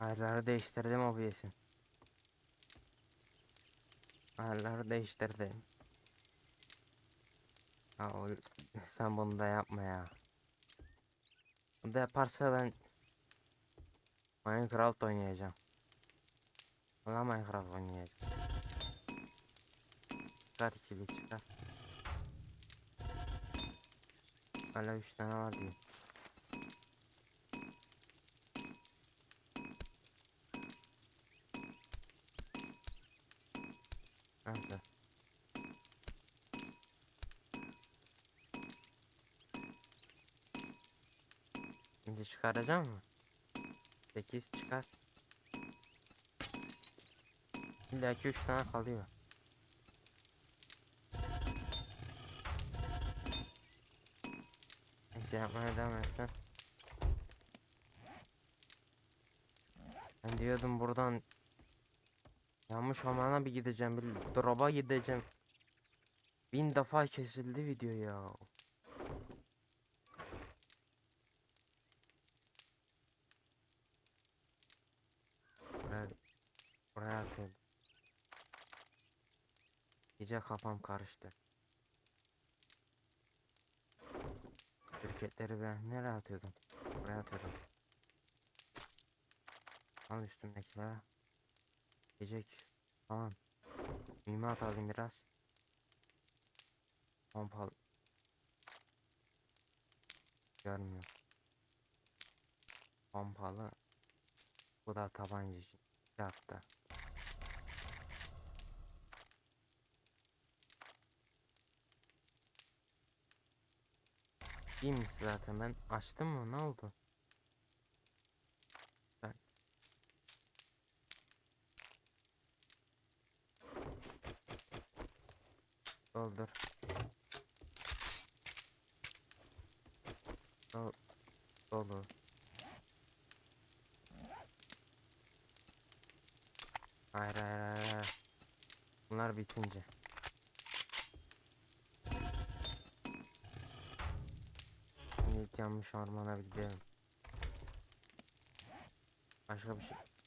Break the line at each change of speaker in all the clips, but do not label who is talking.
Ayarları değiştirdim OBS'in. Ayarları değiştirdim. Ha, sen bunu da yapma ya. Bunu da yaparsa ben Minecraft oynayacağım. Valla Minecraft oynayacağım. Çıkar ikili çıkar. Hala 3 tane var diyor. Nasıl? Şimdi çıkaracağım mı? 8 çıkar. İlla ki 3 tane kalıyor. Neyse yapmaya devam etsen. Ben diyordum buradan yanlış ormana bir gideceğim. Bir drop'a gideceğim. Bin defa kesildi video ya. Buraya, buraya atıyordum. İyice kafam karıştı. Şirketleri ben nereye atıyordum? Buraya atıyordum. Al üstümdekileri. Yiyecek. Tamam. Mühimmat alayım biraz. Pompalı. Görmüyor. Pompalı. Bu da tabanca için. Bir hafta. İyiymiş zaten ben açtım mı ne oldu? Doldur. Dol dolu. Hayır hayır hayır. hayır. Bunlar bitince. Şimdi ilk yanmış ormana gidelim. Başka bir şey.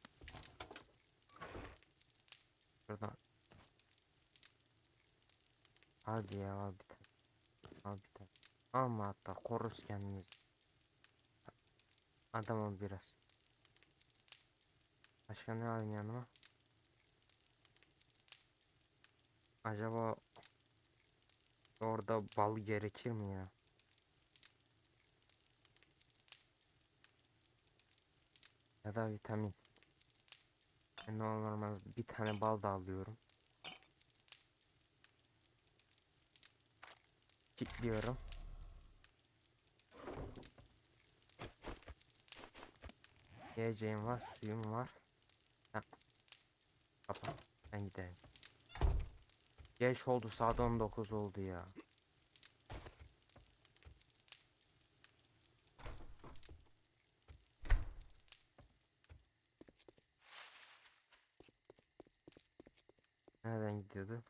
Hadi ya al bir tane. Al bir tane. Ama hatta koruz kendimizi. Adamım biraz. Başka ne alayım yanıma? Acaba orada bal gerekir mi ya? Ya da vitamin. Ben normal bir tane bal da alıyorum. Kilitliyorum. Yiyeceğim var, suyum var. Ha. Ben gidelim. Geç oldu saat 19 oldu ya. Nereden gidiyordu?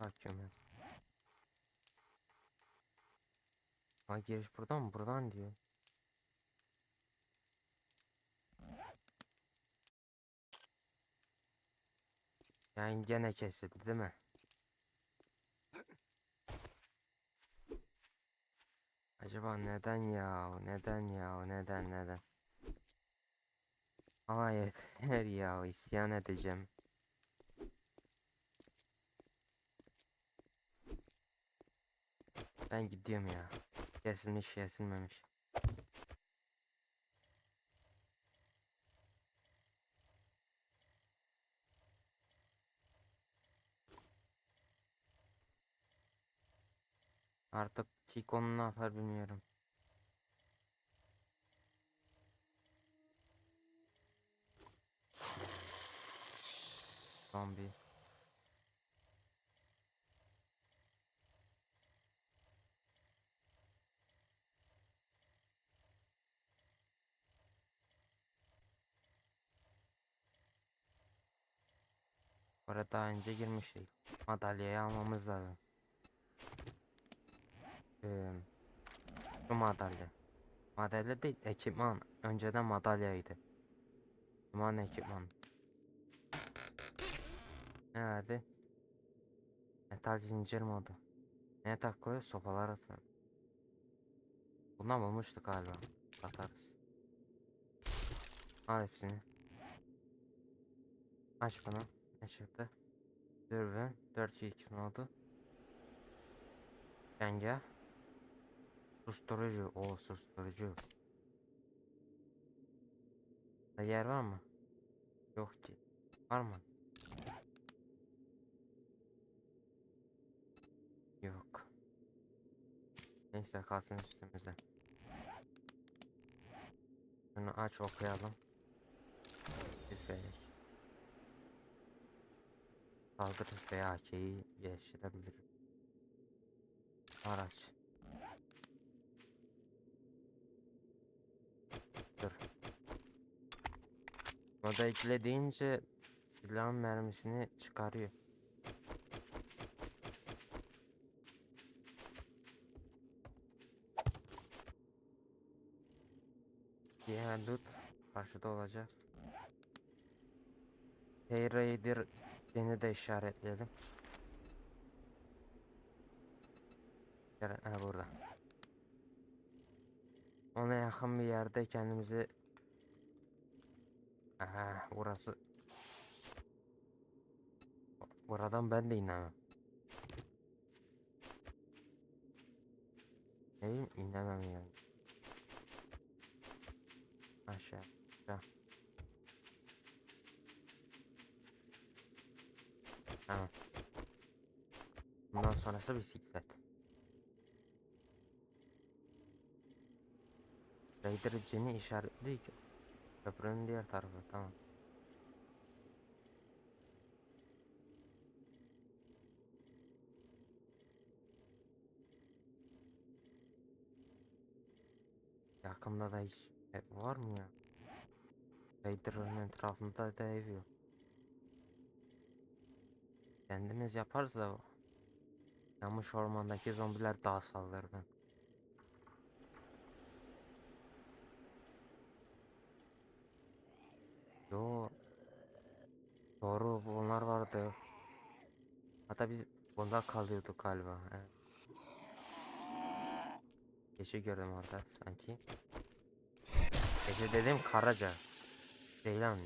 Bakıyorum ben. Ha giriş buradan mı? Buradan diyor. Yani gene kesildi değil mi? Acaba neden ya? Neden ya? Neden neden? Ama yeter ya isyan edeceğim. Ben gidiyorum ya. Kesilmiş kesilmemiş. Artık Chico'nun ne yapar bilmiyorum. Zombi. Oraya daha önce girmiştik. Madalyayı almamız lazım. Ee, bu madalya. Madalya değil, ekipman. Önceden madalyaydı. Ekipman ekipman. Ne verdi? Metal zincir modu. Ne takıyor? Sopalar atıyor. Bundan bulmuştuk galiba. Atarız. Al hepsini. Aç bunu. Ne çıktı? Dürbün. 4 2 modu. Yenge. Susturucu. O susturucu. Da yer var mı? Yok ki. Var mı? Yok. Neyse kalsın üstümüze. Bunu aç okuyalım. Tüfek. Saldırı veya AK'yi geliştirebilir. Araç. Dur. Moda ekle deyince silahın mermisini çıkarıyor. Diğer loot karşıda olacak. Hey Raider beni de işaretleyelim. İşaret- Ha burada. Ona yakın bir yerde kendimizi Aha burası Buradan ben de inemem. Neyim inemem yani. Aşağı. Tamam. Bundan sonrası bisiklet. Raider Jen'i işaretli ki. Köprünün diğer tarafı tamam. Yakında da hiç ev var mı ya? Raider'ın etrafında da ev yok. Kendimiz yaparız da Yanmış ormandaki zombiler daha saldırgan. Yo. Doğru bunlar vardı. Hatta biz bunda kalıyorduk galiba. Evet. Keçi gördüm orada sanki. Keçi dedim karaca. Ceylan.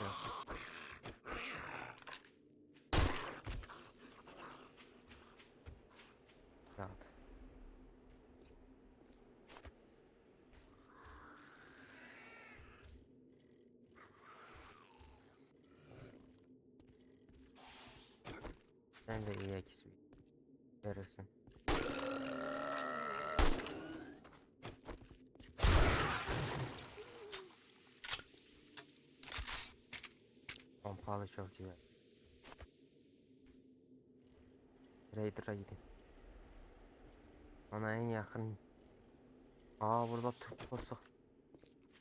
Yok. Rahat. Sen de iyi eksi verirsin. Pompalı çok güzel. Raider'a gideyim. Ona en yakın. Aa burada Türk posta.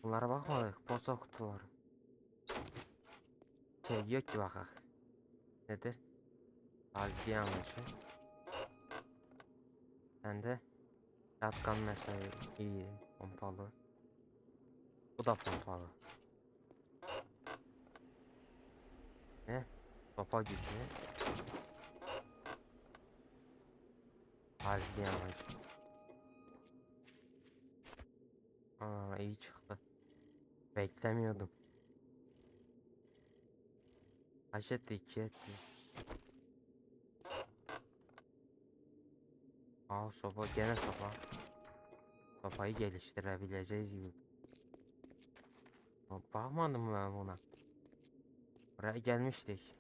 Bunlara bakmadık. Posta kutuları. Şey yok ki bakak. Nedir? Halbuki yanlışı. Sen de Yatkan mesela iyi pompalı. Bu da pompalı. Ne? Topa gücü. Halbuki yanlışı. Aa iyi çıktı. Beklemiyordum. Kaç etti? 2 etti. Aa sopa gene sopa. Sopayı geliştirebileceğiz gibi. Bakmadım ben buna. Buraya gelmiştik.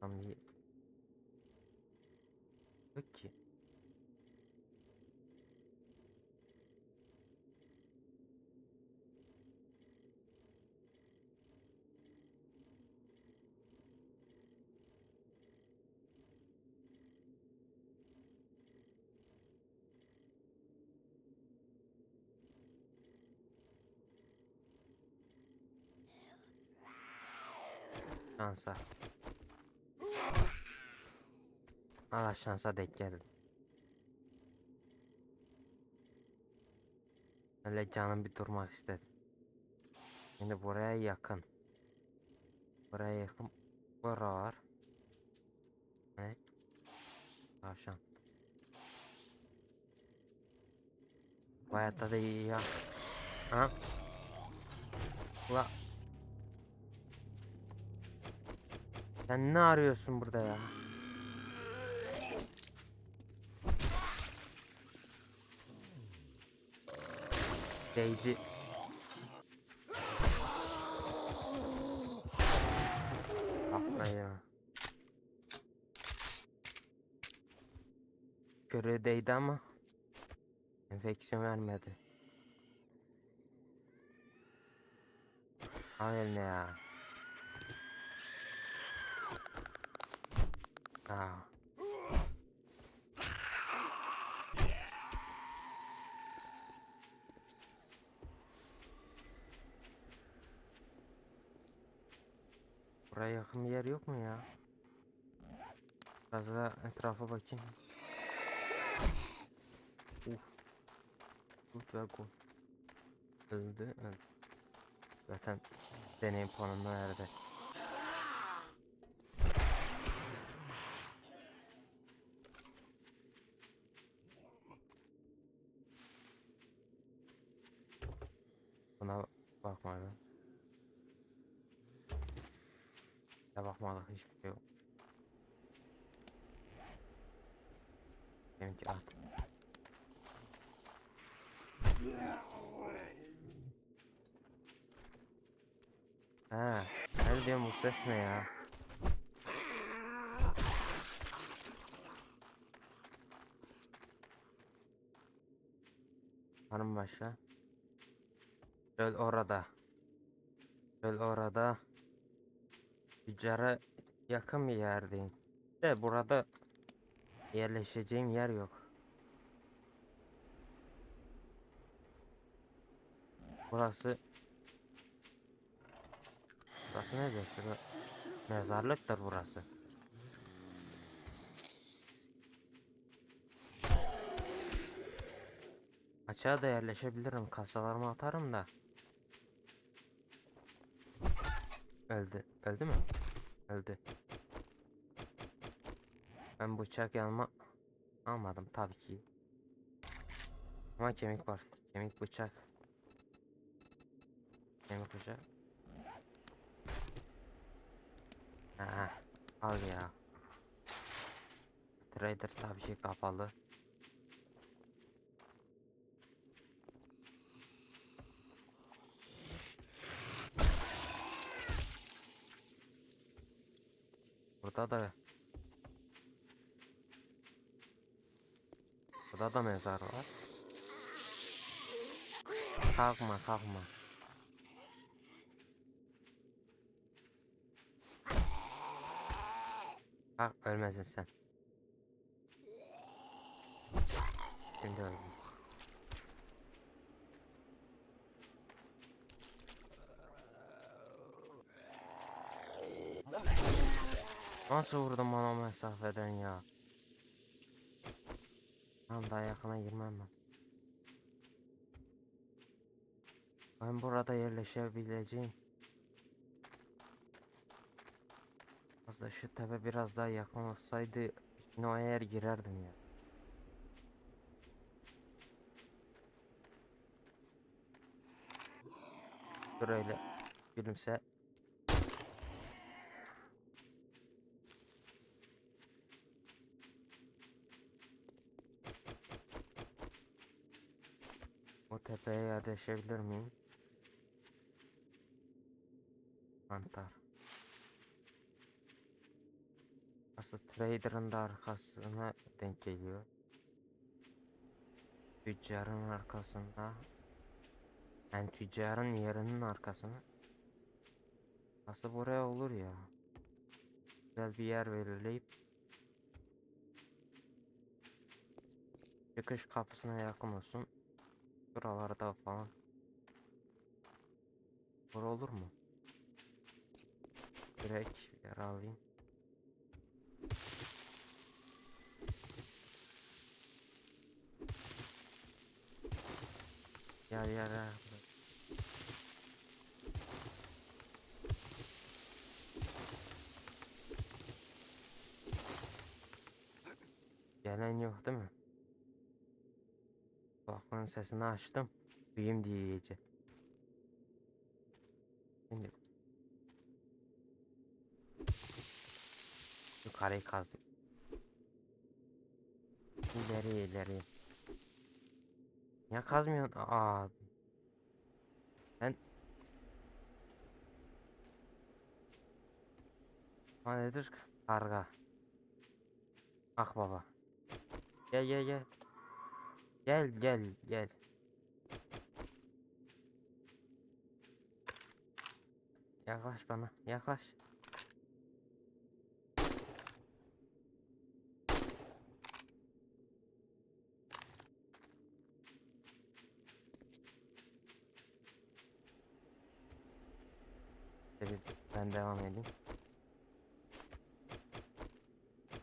Tam bir yok ki. Şansa. Allah şansa denk geldi. Öyle canım bir durmak istedi. Şimdi buraya yakın. Buraya yakın. Bura var. Ne? Tavşan. Bu hayatta da iyi ya. Ha? Ula. Sen ne arıyorsun burada ya? Değdi. Atma ya. Görev değdi ama enfeksiyon vermedi. Eline ya. Aa. Buraya yakın bir yer yok mu ya? Biraz da etrafa bakayım. Uf. Uf ve gol. Öldü, öldü. Zaten deneyim puanını verdi. Buna bakmadım. Ya bakmadık hiçbir şey yok. Benimki at. Ha, ne diyorum bu ses ne ya? Hanım başa. Göl orada. Göl orada. Tüccara yakın bir yerdeyim. De burada yerleşeceğim yer yok. Burası Burası nedir? Şurada mezarlıktır burası. Açığa da yerleşebilirim. Kasalarımı atarım da. Öldü. Öldü mü? Öldü. Ben bıçak yanıma almadım tabii ki. Ama kemik var. Kemik bıçak. Kemik bıçak. Ha, al ya. Trader tabii ki kapalı. Burada da Burada da mezar var. Kalkma kalkma. Kalk ölmezsin sen. Şimdi öldüm. Nasıl vurdum bana mesafeden ya? Tamam daha yakına girmem ben. Ben burada yerleşebileceğim. Aslında şu tepe biraz daha yakın olsaydı o yer girerdim ya. Dur öyle gülümse. Tepeye yerleşebilir miyim? Mantar. Aslında trader'ın da arkasına denk geliyor. Tüccarın arkasında. Yani tüccarın yerinin arkasına. Aslında buraya olur ya. Güzel bir yer belirleyip çıkış kapısına yakın olsun. Buralarda falan. Bura olur mu? Direkt yere alayım. Gel gel gel. Gelen yok değil mi? Kulaklığın sesini açtım. Duyayım diye iyice. Şimdi yukarıyı kazdım. İleri ileri. Ya kazmıyorsun? Aa. Ben O nedir? Karga. Akbaba. Gel gel gel. Gel gel gel. Yaklaş bana. Yaklaş. Ben devam edeyim.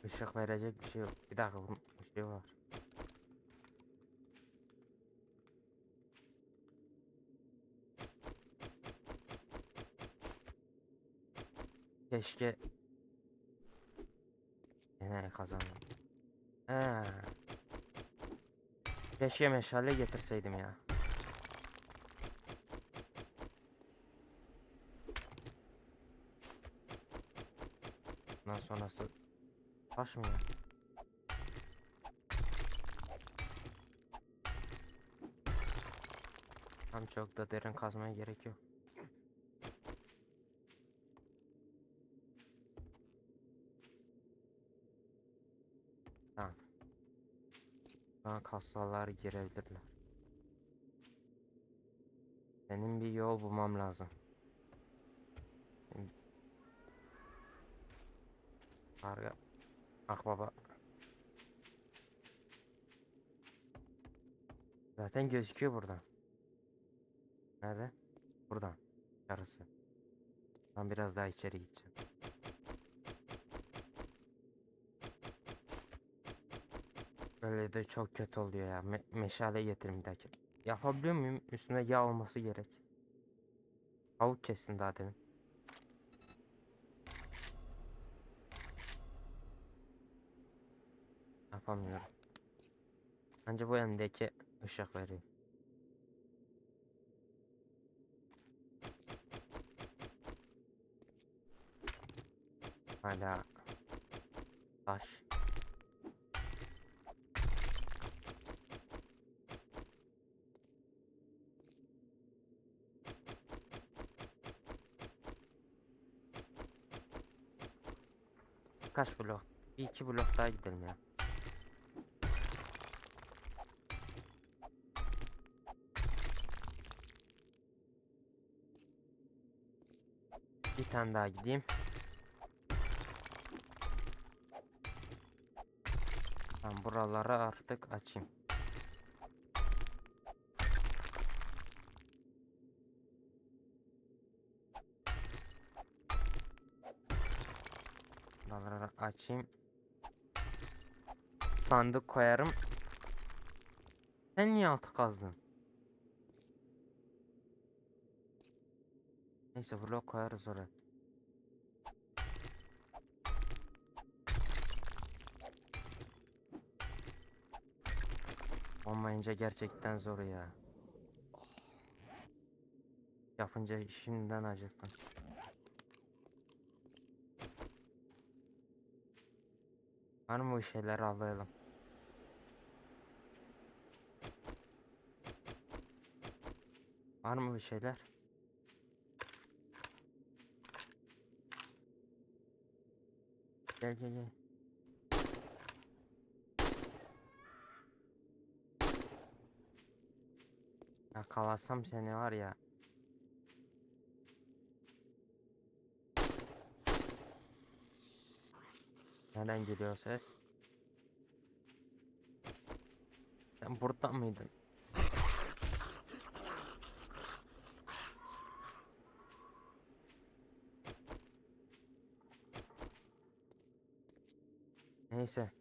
Işık verecek bir şey yok. Bir dakika bir şey var. Keşke Yine kazandım. He. Keşke meşale getirseydim ya. Bundan sonrası taş mı ya? Tam çok da derin kazmaya gerek yok. Tamam. Daha kasalar girebilirler. Benim bir yol bulmam lazım. Karga. Akbaba. Zaten gözüküyor buradan. Nerede? Buradan. Yarısı. Ben biraz daha içeri gideceğim. Böyle de çok kötü oluyor ya. Me meşale getirin bir. Yapabiliyor muyum? Üstüne yağ olması gerek. Tavuk kessin daha demin. Yapamıyorum. Bence bu elimdeki ışık veriyor. Hala taş. Kaç blok? Bir iki blok daha gidelim ya. Bir tane daha gideyim. Tamam buraları artık açayım. Açayım. Sandık koyarım. Sen niye altı kazdın? Neyse blok koyarız oraya. Olmayınca gerçekten zor ya. Yapınca şimdiden acıktım. Var mı bu şeyler avlayalım? Var mı bir şeyler? Gel gel gel. Yakalasam seni var ya. Nereden geliyor ses? Sen buradan mıydın? Neyse.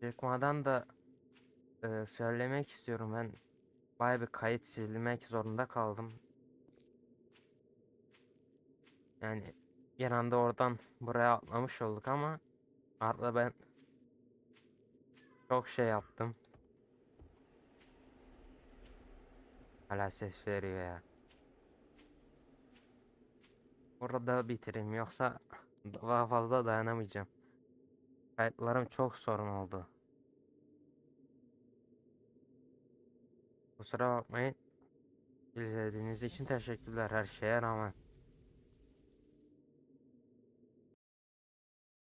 Çekmadan da e, söylemek istiyorum ben. Baya bir kayıt silmek zorunda kaldım. Yani bir anda oradan buraya atlamış olduk ama Arda ben çok şey yaptım. Hala ses veriyor ya. Burada bitireyim yoksa daha fazla dayanamayacağım. Kayıtlarım çok sorun oldu. Kusura bakmayın. İzlediğiniz için teşekkürler her şeye rağmen.